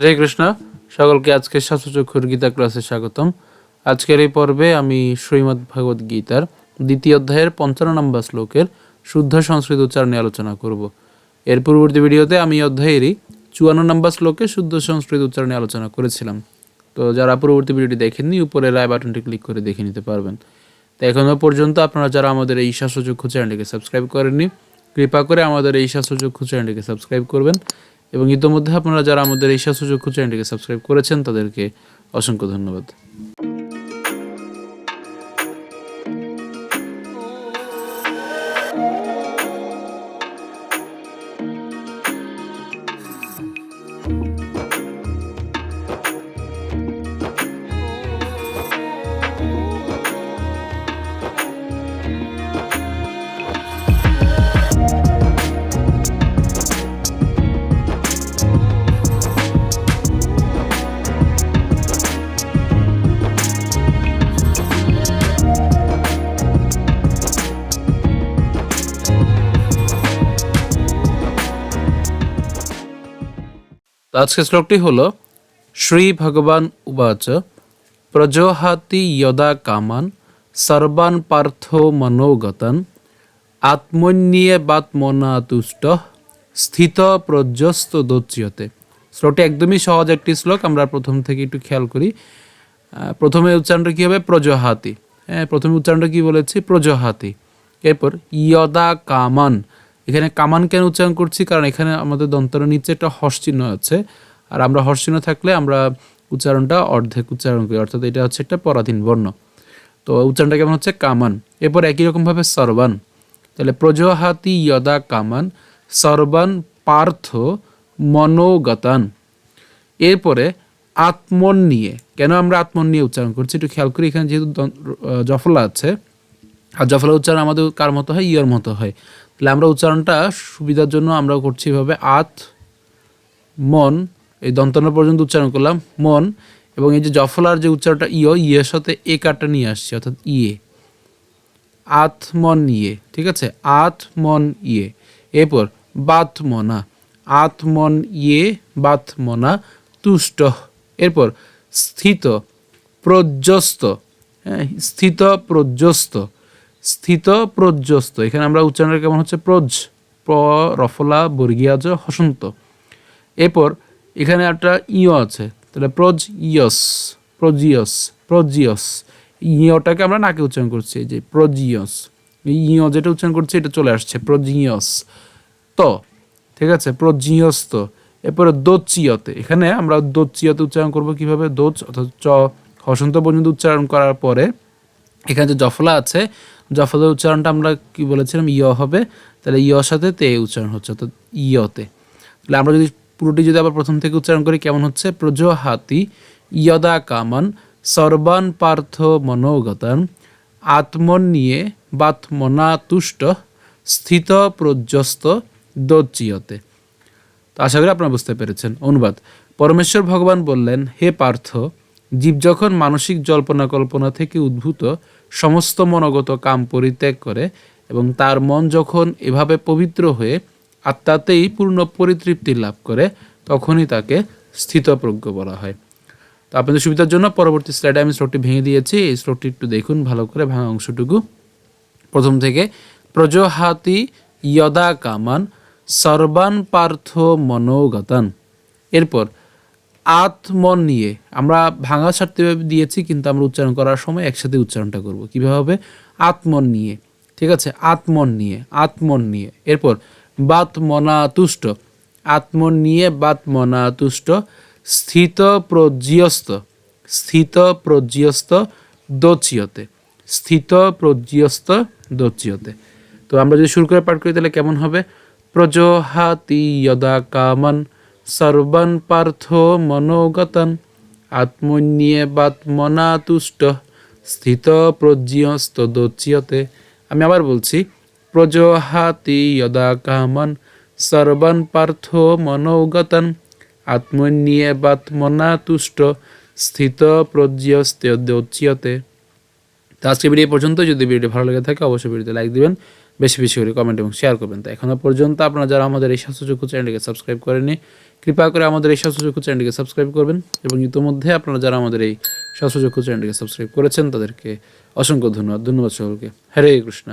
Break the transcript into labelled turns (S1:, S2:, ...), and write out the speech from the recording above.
S1: হরে কৃষ্ণ। সকলকে আজকে শাস্ত্রচক্ষুর গীতা ক্লাসে স্বাগতম। আজকের এই পর্বে আমি শ্রীমদ্ ভাগবত গীতার দ্বিতীয় অধ্যায়ের পঞ্চান্ন নম্বর শ্লোকের শুদ্ধ সংস্কৃত উচ্চারণে আলোচনা করব। এর পূর্ববর্তী ভিডিওতে আমি অধ্যায়েরই চুয়ান্ন নম্বর শ্লোকে শুদ্ধ সংস্কৃত উচ্চারণে আলোচনা করেছিলাম। তো যারা পূর্ববর্তী ভিডিওটি দেখেননি, উপরে রায় বাটনটি ক্লিক করে দেখে নিতে পারবেন। তো এখনও পর্যন্ত আপনারা যারা আমাদের এই শাস্ত্রচক্ষু চ্যানেলটিকে সাবস্ক্রাইব করেননি, কৃপা করে আমাদের এই শাস্ত্রচক্ষু চ্যানেলটিকে সাবস্ক্রাইব করবেন। এবং ইতোমধ্যে আপনারা যারা আমাদের এই সুযোগ্য চ্যানেলটিকে সাবস্ক্রাইব করেছেন তাদেরকে অসংখ্য ধন্যবাদ। তো আজকের শ্লোকটি হল, শ্রী ভগবান উবাচ, প্রজহাতি যদা কামান, সর্বান পার্থ মনোগতন, আত্মন্যে বাত্মনা তুষ্ট স্থিত প্রজ্যস্ত দোচ্যতে। শ্লোকটি একদমই সহজ একটি শ্লোক, আমরা প্রথম থেকে একটু খেয়াল করি। প্রথমে উচ্চারণটা কী হবে? প্রজহাতি। হ্যাঁ প্রথমে উচ্চারণটা কি বলেছি? প্রজহাতি। এরপর ইয়দা কামান এখানে কামান কেন উচ্চারণ করছি? কারণ এখানে আমাদের দন্তর নিচে একটা হর্ষ চিহ্ন আছে। আর আমরা হর্ষ চিহ্ন থাকলে আমরা উচ্চারণটা অর্ধেক উচ্চারণ করি। অর্থাৎ এটা হচ্ছে একটা পরাধীন বর্ণ। তো উচ্চারণটা কেমন হচ্ছে? কামান। এরপর একই রকমভাবে সর্বান। তাহলে প্রজহাতি ইয়দা কামান, সর্বান পার্থ মনোগতান। এরপরে আত্মন নিয়ে। কেন আমরা আত্মন নিয়ে উচ্চারণ করছি? একটু খেয়াল করি, এখানে যেহেতু জফলা আছে। আর জফলা উচ্চারণ আমাদের কার মতো হয়? ইয়র মতো হয়। তাহলে আমরা উচ্চারণটা সুবিধার জন্য আমরা করছি এভাবে, আত, মন, এই দন্তনা পর্যন্ত উচ্চারণ করলাম, মন, এবং এই যে জফলার যে উচ্চারণটা ইয় ইয়ের সাথে এ কারটা নিয়ে আসছে, অর্থাৎ ইয়ে আত্মন ইয়ে ঠিক আছে? আত্মন ইয়ে এরপর বাতমনা আত্মন ইয়ে বাতমনা তুষ্ট। এরপর, স্থিত, প্রজ্যস্ত। হ্যাঁ স্থিত, প্রজ্যস্ত। স্থিত প্রজ্যস্ত। এখানে আমরা উচ্চারণ কেমন হচ্ছে? প্রজ প্র রফলা, বর্গিয়াজ, হসন্ত। এরপর এখানে একটা ইয় আছে। তাহলে প্রজ ইয়স প্রজিয়স প্রজিয়স ইয়টাকে আমরা নাকে উচ্চারণ করছি, এই যে প্রজিয়স ইয় যেটা উচ্চারণ করছি, এটা চলে আসছে প্রজিয়স ত, ঠিক আছে? প্রজিয়স্ত এরপরে দোচিয়তে এখানে আমরা দোচিয়তে উচ্চারণ করব কীভাবে? দোচ অর্থাৎ চ, হসন্ত পর্যন্ত উচ্চারণ করার পরে এখানে যে জফলা আছে জফলার উচ্চারণটা আমরা কি বলেছিলাম? ইয় হবে। তাহলে ইয়র সাথে তে উচ্চারণ হচ্ছে, অর্থাৎ ইয়তে। তাহলে আমরা যদি পুরোটি যদি আবার প্রথম থেকে উচ্চারণ করি, কেমন হচ্ছে? প্রজহাতি ইয়দা কামান সর্বান পার্থ মনোগতান আত্মন নিয়ে বাত্মনা তুষ্ট স্থিত প্রজ্যস্ত দোচিয়তে তো আশা করি আপনারা বুঝতে পেরেছেন। অনুবাদ। পরমেশ্বর ভগবান বললেন, হে পার্থ, জীব যখন মানসিক জল্পনা কল্পনা থেকে উদ্ভূত সমস্ত মনোগত কাম পরিত্যাগ করে এবং তার মন যখন এভাবে পবিত্র হয়ে আত্মাতেই পূর্ণ পরিতৃপ্তি লাভ করে, তখনই তাকে স্থিতপ্রজ্ঞ বলা হয়। তো আপনাদের সুবিধার জন্য পরবর্তী স্লাইডে আমি শ্লোকটি ভেঙে দিয়েছি। এই শ্লোকটি একটু দেখুন ভালো করে, ভাঙা অংশটুকু। প্রথম থেকে, প্রজহাতি যদা কামান সর্বান পার্থ মনোগতান। এরপর আত্মন নিয়ে, আমরা ভাঙা ছাড়তে দিয়েছি, কিন্তু আমরা উচ্চারণ করার সময় একসাথে উচ্চারণটা করব। কীভাবে হবে? আত্মন নিয়ে, ঠিক আছে? আত্মন নিয়ে আত্মন নিয়ে। এরপর বাত মনা তুষ্ট আত্মন নিয়ে বাত মনা তুষ্ট স্থিত প্রজ্যস্ত স্থিত প্রজ্যস্ত দোচিয়তে স্থিত প্রজ্যস্ত দচিয়তে। তো আমরা যদি শুরু করে পাঠ করি, তাহলে কেমন হবে? প্রজহাতি যদা কামান সর্বান পার্থ মনোগতন, আত্মন্যে বাত্মনা তুষ্ট, স্থিত প্রজ্ঞস্ত দোচ্যতে। আমি আবার বলছি প্রজহাতি যদা কামান সর্বান পার্থ মনোগতন, আত্মন্যে বাত্মনা তুষ্ট, স্থিত প্রজ্ঞস্ত দোচ্যতে। তো আজকে ভিডিও পর্যন্ত যদি ভিডিওটি ভালো লেগে থাকে, অবশ্যই ভিডিওতে লাইক দিবেন। বেশি বেশি করে কমেন্ট এবং শেয়ার করবেন। তো এখনও পর্যন্ত আপনারা যারা আমাদের এই স্বাস্থ্যচক্ষু চ্যানেলটিকে সাবস্ক্রাইব করেনি কৃপা করে আমাদের এই স্বাস্থ্যচক্ষু চ্যানেলটিকে সাবস্ক্রাইব করবেন এবং ইতিমধ্যে আপনারা যারা আমাদের এই স্বাস্থ্যচক্ষু চ্যানেলটিকে সাবস্ক্রাইব করেছেন, তাদেরকে অসংখ্য ধন্যবাদ। ধন্যবাদ সকলকে। হরে কৃষ্ণ।